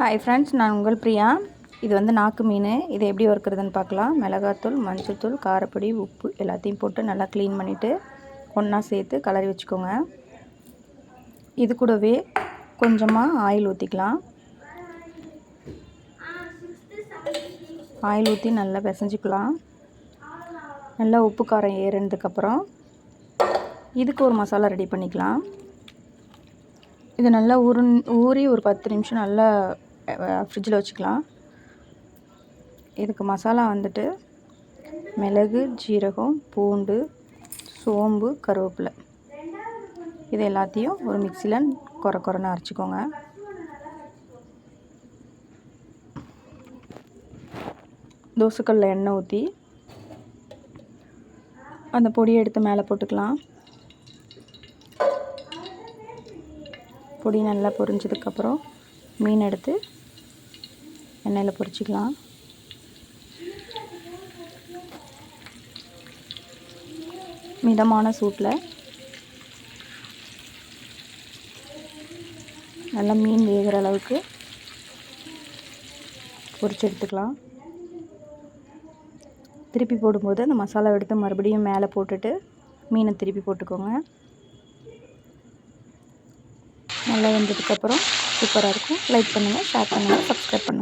Hi friends நான் உங்கள் பிரியா. இது வந்து நாக்கு மீன். இது எப்படி வறுக்கிறதுன்னு பார்க்கலாம். மிளகாத்தூள் மஞ்சள்தூள் காரப்பொடி உப்பு எல்லாத்தையும் போட்டு நல்லா க்ளீன் பண்ணிவிட்டு ஒன்றா சேர்த்து கலரி வச்சுக்கோங்க. இது கூடவே கொஞ்சமாக ஆயில் ஊற்றிக்கலாம் ஆயில் ஊற்றி நல்லா பிசைஞ்சிக்கலாம். நல்லா உப்பு காரம் ஏறினதுக்கப்புறம் இதுக்கு ஒரு மசாலா ரெடி பண்ணிக்கலாம். இது நல்லா ஊறு ஊறி ஒரு பத்து நிமிஷம் நல்லா ஃப்ரிட்ஜில் வச்சுக்கலாம். இதுக்கு மசாலா வந்துட்டு மிளகு ஜீரகம் பூண்டு சோம்பு கருவேப்பிலை. இது எல்லாத்தையும் ஒரு மிக்சியில் குறை குறைன்னு அரைச்சிக்கோங்க. தோசைக்கல்லில் எண்ணெய் ஊற்றி அந்த பொடியை எடுத்து மேலே போட்டுக்கலாம். பொடி நல்லா பொரிஞ்சதுக்கப்புறம் மீன் எடுத்து எண்ணெயில் பொரிச்சிக்கலாம். மிதமான சூட்டில். நல்லா மீன் வேகிற அளவுக்கு பொரிச்சு எடுத்துக்கலாம். திருப்பி போடும்போது அந்த மசாலா எடுத்து மறுபடியும் மேலே போட்டுட்டு மீனை திருப்பி போட்டுக்கோங்க. நல்லா வெந்ததுக்கப்புறம் சூப்பராக இருக்கும். லைக் பண்ணுங்கள் ஷேர் பண்ணுங்கள் சப்ஸ்கிரைப் பண்ணுங்கள்